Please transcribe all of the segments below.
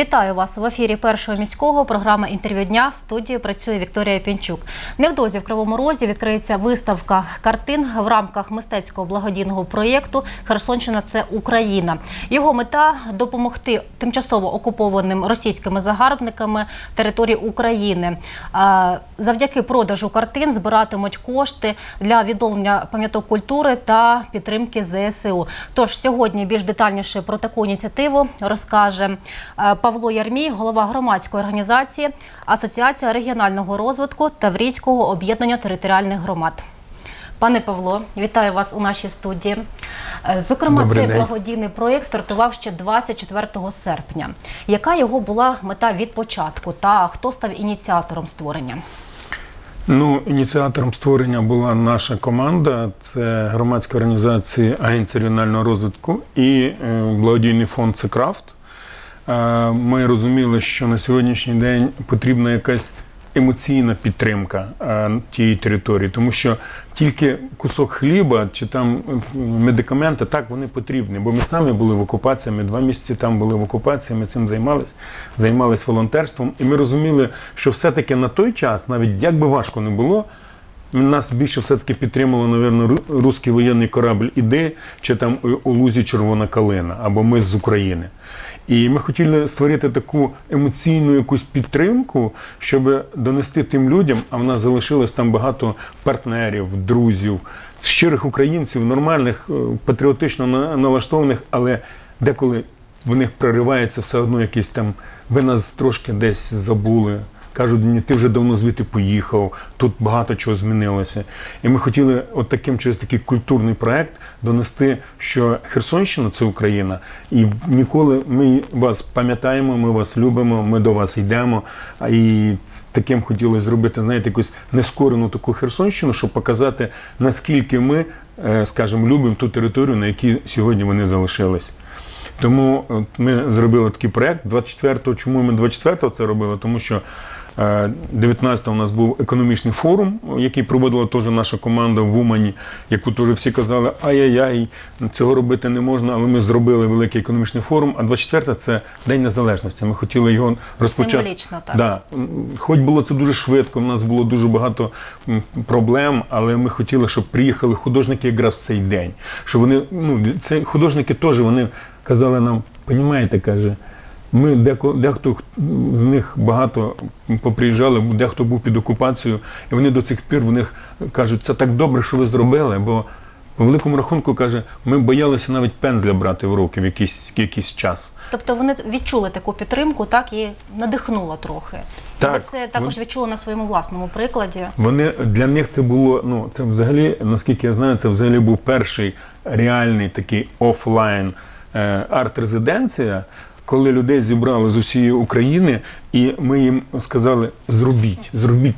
Вітаю вас в ефірі першого міського. Програма інтерв'ю дня в студії працює Вікторія Пінчук. Невдовзі в Кривому Розі відкриється виставка картин в рамках мистецького благодійного проєкту Херсонщина це Україна. Його мета допомогти тимчасово окупованим російськими загарбниками території України. Завдяки продажу картин збиратимуть кошти для відновлення пам'яток культури та підтримки ЗСУ. Тож сьогодні більш детальніше про таку ініціативу розкаже е, Павло Ярмій, голова громадської організації Асоціація регіонального розвитку Таврійського об'єднання територіальних громад. Пане Павло, вітаю вас у нашій студії. Е, Зокрема, Добрий цей день. благодійний проєкт стартував ще 24 серпня. Яка його була мета від початку та хто став ініціатором створення? Ну, ініціатором створення була наша команда. Це громадська організація Агенція регіонального розвитку і е, благодійний фонд Секрафт. Е, Ми розуміли, що на сьогоднішній день потрібна якась емоційна підтримка е, тієї території, тому що тільки кусок хліба чи там медикаменти, так вони потрібні. Бо ми самі були в окупації, ми два місяці там були в окупації, ми цим займалися, займалися волонтерством. І ми розуміли, що все-таки на той час, навіть як би важко не було, нас більше все-таки підтримало, напевно, русський воєнний корабль іде, чи там у лузі Червона калина, або ми з України. І ми хотіли створити таку емоційну якусь підтримку, щоб донести тим людям, а в нас залишилось там багато партнерів, друзів, щирих українців, нормальних, е, патріотично на- налаштованих, але деколи в них проривається все одно якийсь там, ви нас трошки десь забули. Кажуть мені, ти вже давно звідти поїхав, тут багато чого змінилося. І ми хотіли от таким через такий культурний проект донести, що Херсонщина це Україна, і ніколи ми вас пам'ятаємо, ми вас любимо, ми до вас йдемо. І таким хотіли зробити, знаєте, якусь нескорену таку Херсонщину, щоб показати, наскільки ми, е, скажімо, любимо ту територію, на якій сьогодні вони залишились. Тому ми зробили такий проект 24-го. Чому ми 24-го це робили? Тому що 19-го у нас був економічний форум, який проводила теж наша команда в Умані, яку теж всі казали, ай-яй-яй, цього робити не можна, але ми зробили великий економічний форум. А 24 це День Незалежності. Ми хотіли його розпочати. Символічно, так. Да. Хоч було це дуже швидко, в нас було дуже багато проблем, але ми хотіли, щоб приїхали художники якраз в цей день. Що вони, ну, це художники теж вони казали нам, понімаєте, каже, ми деко, дехто з них багато поприїжджали, дехто був під окупацією, і вони до цих пір в них кажуть, це так добре, що ви зробили, бо по великому рахунку каже, ми боялися навіть пензля брати в руки в якийсь, якийсь час. Тобто вони відчули таку підтримку, так і надихнуло трохи. І ви це також вон- відчули на своєму власному прикладі. Вони для них це було. Ну це взагалі, наскільки я знаю, це взагалі був перший реальний такий офлайн е, арт-резиденція, коли людей зібрали з усієї України, і ми їм сказали: зробіть, зробіть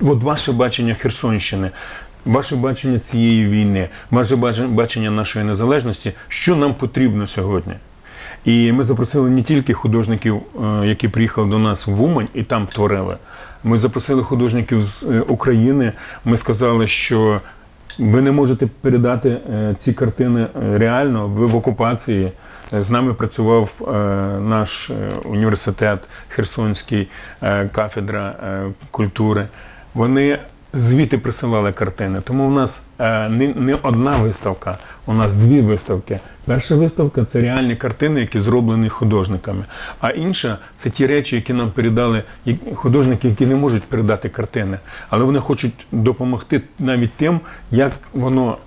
от ваше бачення Херсонщини. Ваше бачення цієї війни, ваше бачення- нашої незалежності, що нам потрібно сьогодні. І ми запросили не тільки художників, е, які приїхали до нас в Умань і там творили. Ми запросили художників з е, України. Ми сказали, що ви не можете передати е, ці картини е, реально. Ви в окупації. Е, З нами працював наш університет Херсонський, кафедра культури. Вони звідти присилали картини. Тому в нас не одна виставка, у нас дві виставки. Перша виставка це реальні картини, які зроблені художниками. А інша це ті речі, які нам передали художники, які не можуть передати картини, але вони хочуть допомогти навіть тим, як воно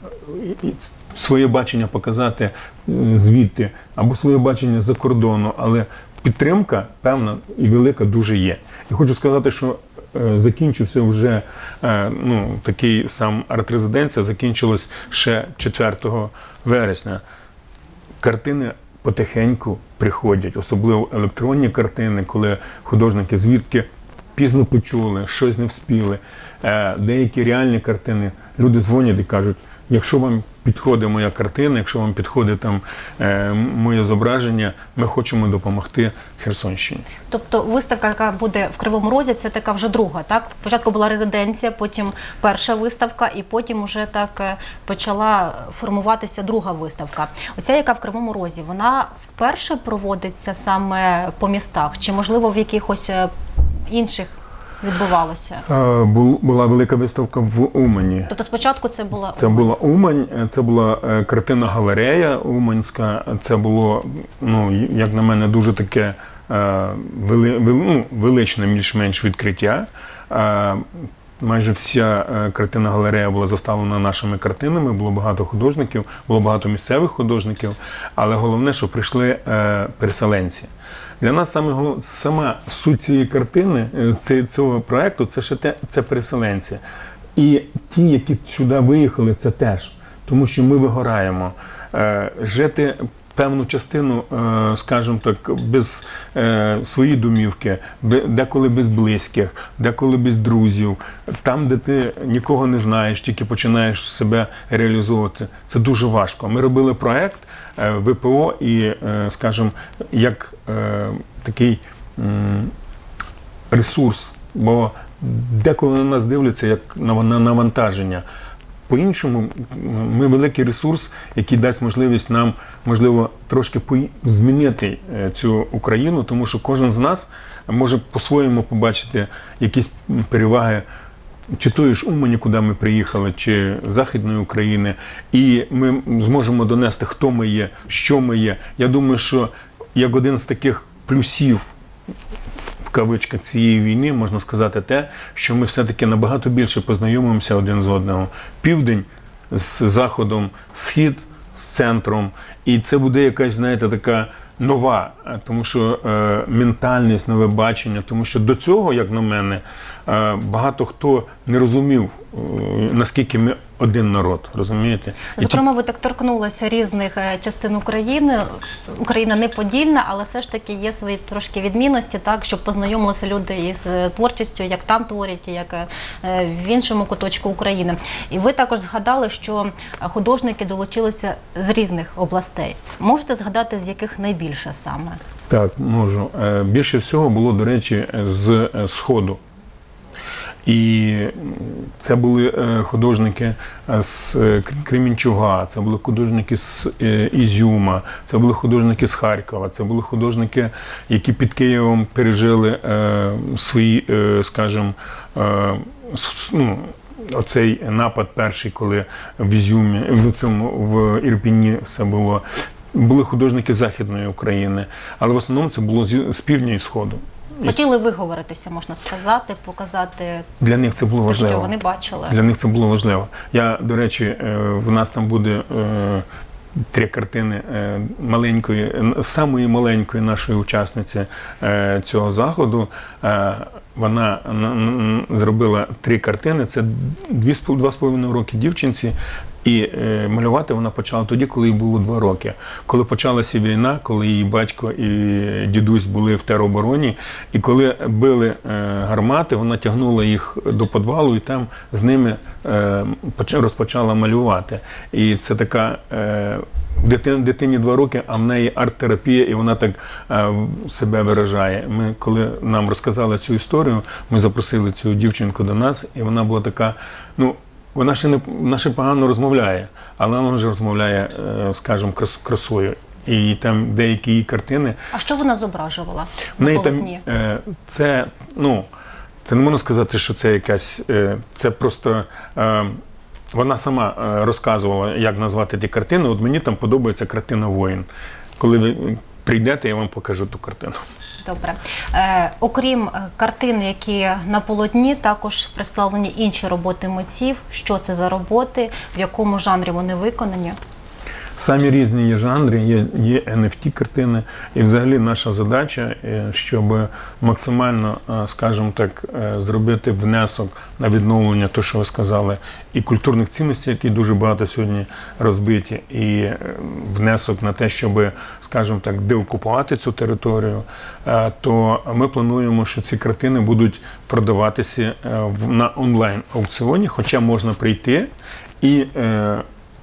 своє бачення показати е, звідти, або своє бачення за кордону. Але підтримка певна і велика дуже є. І хочу сказати, що закінчився вже е, ну, такий сам арт-резиденція, закінчилась ще 4 вересня. Картини потихеньку приходять, особливо електронні картини, коли художники звідки пізно почули, щось не вспіли. Е, Деякі реальні картини люди дзвонять і кажуть, якщо вам підходить моя картина, якщо вам підходить там е, моє зображення, ми хочемо допомогти Херсонщині. Тобто виставка, яка буде в Кривому Розі, це така вже друга, так? Спочатку була резиденція, потім перша виставка, і потім вже так е, почала формуватися друга виставка. Оця, яка в Кривому Розі, вона вперше проводиться саме по містах, чи можливо в якихось е, інших відбувалося? Е, бу- Була велика виставка в Умані. Тобто спочатку це була Це була Умань, е, це була е, картина галерея Уманська. Це було, ну як на мене, дуже таке е, вели, вел- ну, величне більш-менш відкриття. Е, Майже вся е, картина галерея була заставлена нашими картинами. Було багато художників, було багато місцевих художників. Але головне, що прийшли е, переселенці. Для нас саме сама суть цієї картини, е, цього проекту, це ще те, це переселенці. І ті, які сюди виїхали, це теж. Тому що ми вигораємо. Е, жити певну частину, е, скажімо так, без своєї домівки, деколи без близьких, деколи без друзів, там, де ти нікого не знаєш, тільки починаєш себе реалізовувати. Це дуже важко. Ми робили проект е, ВПО і, е, скажімо, як е, такий. ресурс, бо деколи на нас дивляться як на на навантаження. По-іншому, ми великий ресурс, який дасть можливість нам, можливо, трошки змінити е, цю Україну, тому що кожен з нас може по-своєму побачити якісь переваги. Чи тої ж Умані, куди ми приїхали, чи Західної України, і ми зможемо донести, хто ми є, що ми є. Я думаю, що як один з таких плюсів в кавичках цієї війни можна сказати те, що ми все-таки набагато більше познайомимося один з одного. Південь з заходом, схід з центром. І це буде якась, знаєте, така нова, е, тому що е, ментальність, нове бачення, тому що до цього, як на мене, багато хто не розумів, е, наскільки ми один народ, розумієте? Зокрема, ви так торкнулися різних е, частин України. Україна не подільна, але все ж таки є свої трошки відмінності, так щоб познайомилися люди із е, творчістю, як там творять, як е, в іншому куточку України. І ви також згадали, що е, художники долучилися з різних областей. Можете згадати, з яких найбільше саме? Так, можу. Е, Більше всього було, до речі, з е, Сходу. І це були е, художники е, з е, Кр- Кремінчуга, це були художники з е, Ізюма, це були художники з Харкова, це були художники, які під Києвом пережили е, свої, е, скажімо, е, ну, оцей напад перший, коли в Ізюмі, в цьому в Ірпіні все було. Були художники Західної України, але в основному це було з з півдня і сходу. Хотіли виговоритися, можна сказати, показати Для них це було те, важливо. що вони бачили. Для них це було важливо. Я, до речі, е, в нас там буде е, три картини е, маленької, самої маленької нашої учасниці цього заходу. Вона зробила три картини. Це дві з пол- два з половиною роки дівчинці. І е, малювати вона почала тоді, коли їй було два роки. Коли почалася війна, коли її батько і дідусь були в теробороні, і коли били е, гармати, вона тягнула їх до підвалу і там з ними е, поч- розпочала малювати. І це така е, дитин, дитині два роки, а в неї арт-терапія, і вона так е, себе виражає. Ми, коли нам розказали цю історію, ми запросили цю дівчинку до нас, і вона була така, ну. Вона ще не вона ще погано розмовляє, але вона вже розмовляє, е, скажімо, крас, красою. І там деякі її картини. А що вона зображувала В на неї там е, це, ну, це не можна сказати, що це якась. Е, це просто. Вона сама розказувала, як назвати ті картини. От мені там подобається картина Воїн. Коли прийдете, я вам покажу ту картину. Добре. Е, окрім е, картин, які на полотні, також представлені інші роботи митців. Що це за роботи, в якому жанрі вони виконані? Самі різні є жанри, є, є NFT картини, і взагалі наша задача, е, щоб максимально, е, скажімо так, е, зробити внесок на відновлення, то що ви сказали, і культурних цінностей, які дуже багато сьогодні розбиті, і внесок на те, щоб, скажімо так, деокупувати цю територію, то ми плануємо, що ці картини будуть продаватися на онлайн аукціоні, хоча можна прийти і.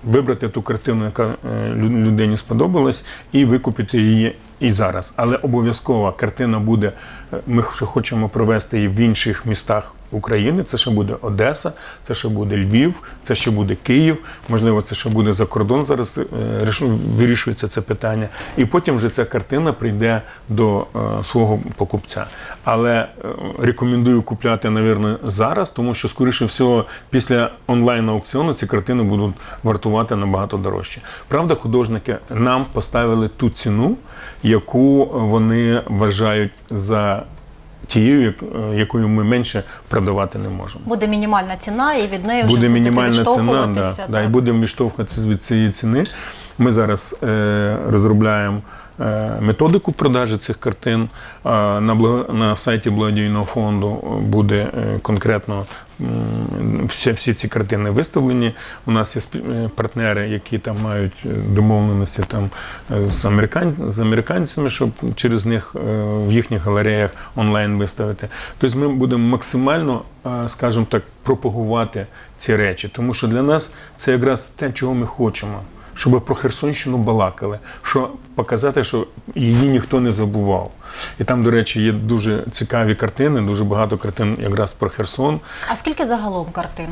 Вибрати ту картину, яка е, людині сподобалась, і викупити її і зараз. Але обов'язково картина буде. е, Ми хочемо провести її в інших містах України. Це ще буде Одеса, це ще буде Львів, це ще буде Київ. Можливо, це ще буде за кордон. Зараз е, вирішується це питання. І потім вже ця картина прийде до е, свого покупця. Але е, рекомендую купляти, навірно, зараз, тому що, скоріше всього, після онлайн-аукціону ці картини будуть вартувати набагато дорожче. Правда, художники нам поставили ту ціну, яку вони вважають за тією, як- якою ми менше продавати не можемо. Буде мінімальна ціна, і від неї вже Буде мінімальна ціна, да, да, і будемо відштовхуватися від цієї ціни. Ми зараз е, розробляємо е, методику продажі цих картин. Е, на, на сайті благодійного фонду буде е, конкретно всі, всі ці картини виставлені. У нас є е, партнери, які там мають е, домовленості там е, з, американ... з американцями, щоб через них в їхніх галереях онлайн виставити. Тобто ми будемо максимально, скажімо так, пропагувати ці речі, тому що для нас це якраз те, чого ми хочемо. Щоб про Херсонщину балакали, що показати, що її ніхто не забував. І там, до речі, є дуже цікаві картини, дуже багато картин якраз про Херсон. А скільки загалом картин?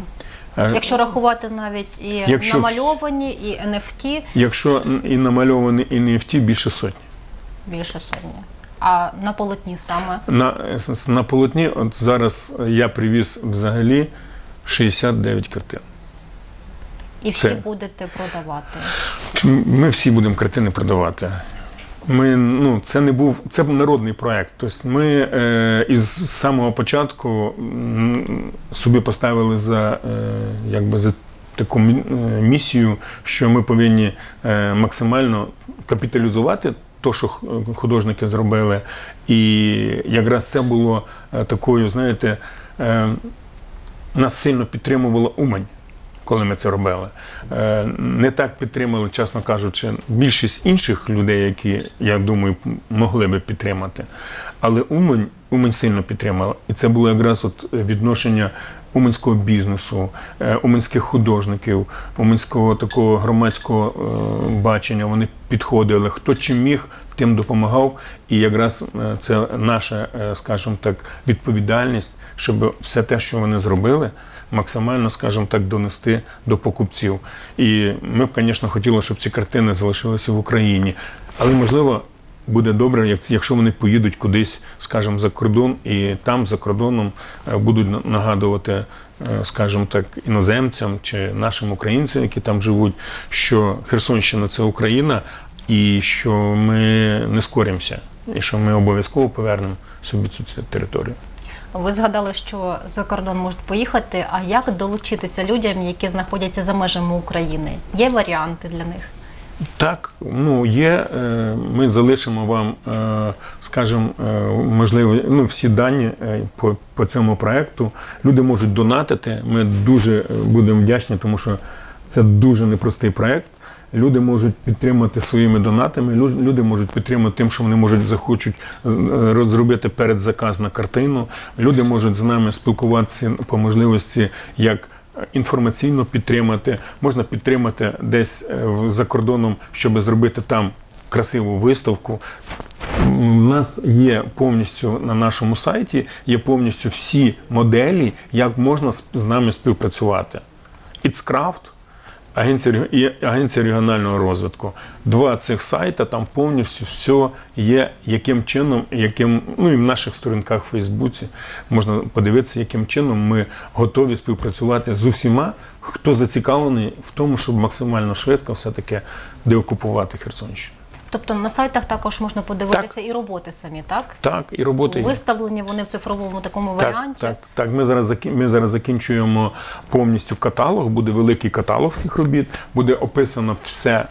Е, Якщо рахувати навіть і Якщо- намальовані, і NFT, Якщо і намальований, і NFT, більше сотні. більше сотні. А на полотні саме На, на полотні, от зараз я привіз взагалі 69 картин. І всі Це- будете продавати. Ми всі будемо картини продавати. Ми, ну, це не був це був народний проект. Тобто ми е, із самого початку собі поставили за, е, якби за таку е, місію, що ми повинні е, максимально капіталізувати те, що художники зробили. І якраз це було е, такою, знаєте, е, нас сильно підтримувала Умань коли ми це робили. Е, Не так підтримали, чесно кажучи, більшість інших людей, які, я думаю, могли би підтримати. Але Умань, Умань сильно підтримала. І це було якраз от відношення уманського бізнесу, е, уманських художників, уманського такого громадського е, бачення. Вони підходили. Хто чим міг, тим допомагав. І якраз це наша, скажімо так, відповідальність, щоб все те, що вони зробили, максимально, скажімо так, донести до покупців. І ми б, звісно, хотіли, щоб ці картини залишилися в Україні. Але можливо. Буде добре, якщо вони поїдуть кудись, скажімо, за кордон, і там за кордоном е, будуть нагадувати, е, скажімо так, іноземцям чи нашим українцям, які там живуть, що Херсонщина це Україна, і що ми не скоримося, і що ми обов'язково повернемо собі цю територію. Ви згадали, що за кордон можуть поїхати. А як долучитися людям, які знаходяться за межами України? Є варіанти для них? Так, ну є. е, Ми залишимо вам, е, скажімо, е, можливо, ну всі дані по, по цьому проекту. Люди можуть донатити. Ми дуже будемо вдячні, тому що це дуже непростий проект. Люди можуть підтримати своїми донатами. лю- Люди можуть підтримати тим, що вони можуть захочуть е, розробити передзаказ на картину. Люди можуть з нами спілкуватися по можливості як інформаційно підтримати, можна підтримати десь е, за кордоном, щоб зробити там красиву виставку. У нас є повністю на нашому сайті є повністю всі моделі, як можна з нами співпрацювати. It's Craft, агенція, регіонального розвитку. Два цих сайта, там повністю все є, яким чином, яким, ну і в наших сторінках в Фейсбуці можна подивитися, яким чином ми готові співпрацювати з усіма, хто зацікавлений в тому, щоб максимально швидко все-таки деокупувати Херсонщину. Тобто на сайтах також можна подивитися і роботи самі, так? Так, і роботи. Виставлені вони в цифровому такому Так, варіанті. так, так. Ми зараз ми зараз закінчуємо повністю каталог. Буде великий каталог всіх робіт. Буде описано все,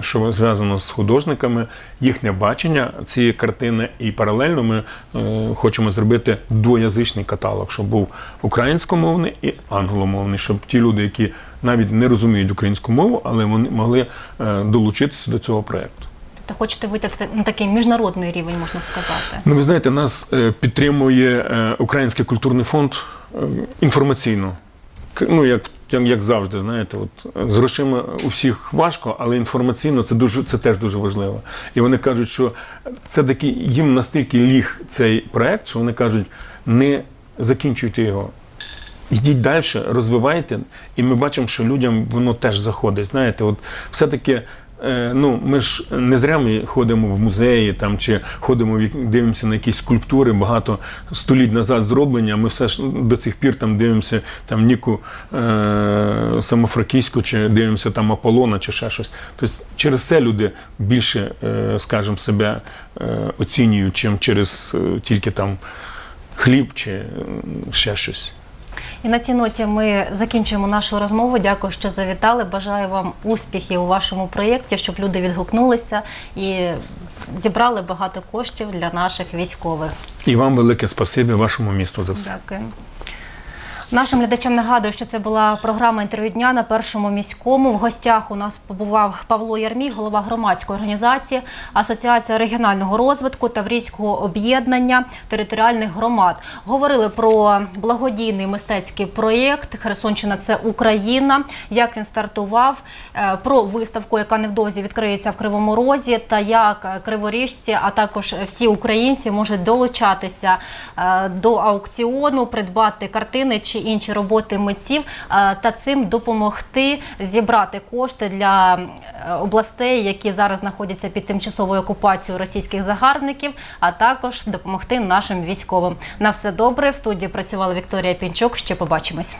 що зв'язано з художниками, їхнє бачення цієї картини. І паралельно ми е, хочемо зробити двоязичний каталог, щоб був українськомовний і англомовний, щоб ті люди, які навіть не розуміють українську мову, але вони могли е, долучитися до цього проекту. Тобто хочете вийти на такий міжнародний рівень, можна сказати. Ну, ви знаєте, нас е, підтримує е, Український культурний фонд е, інформаційно. Ну, як, як, завжди, знаєте, от з грошима у всіх важко, але інформаційно це дуже це теж дуже важливо. І вони кажуть, що це такий їм настільки ліг цей проект, що вони кажуть, не закінчуйте його. Йдіть далі, розвивайте, і ми бачимо, що людям воно теж заходить. Знаєте, от все-таки. Е, Ну, ми ж не зря ми ходимо в музеї там чи ходимо дивимося на якісь скульптури багато століть назад зроблені. а Ми все ж до цих пір там дивимося там Ніку е- Самофракійську, чи дивимося там Аполлона, чи ще щось. Тобто через це люди більше, е, скажімо, себе е, оцінюють, чим через е, тільки там хліб чи е, ще щось. І на цій ноті ми закінчуємо нашу розмову. Дякую, що завітали. Бажаю вам успіхів у вашому проєкті, щоб люди відгукнулися і зібрали багато коштів для наших військових. І вам велике спасибі вашому місту за все. Дякую. Нашим глядачам нагадую, що це була програма інтерв'ю дня на першому міському. В гостях у нас побував Павло Ярмій, голова громадської організації Асоціація регіонального розвитку Таврійського об'єднання територіальних громад. Говорили про благодійний мистецький проєкт Херсонщина це Україна, як він стартував, е, про виставку, яка невдовзі відкриється в Кривому Розі, та як криворіжці, а також всі українці можуть долучатися е, до аукціону, придбати картини чи інші роботи митців е, та цим допомогти зібрати кошти для е, областей, які зараз знаходяться під тимчасовою окупацією російських загарбників, а також допомогти нашим військовим. На все добре в студії працювала Вікторія Пінчук. Ще побачимось.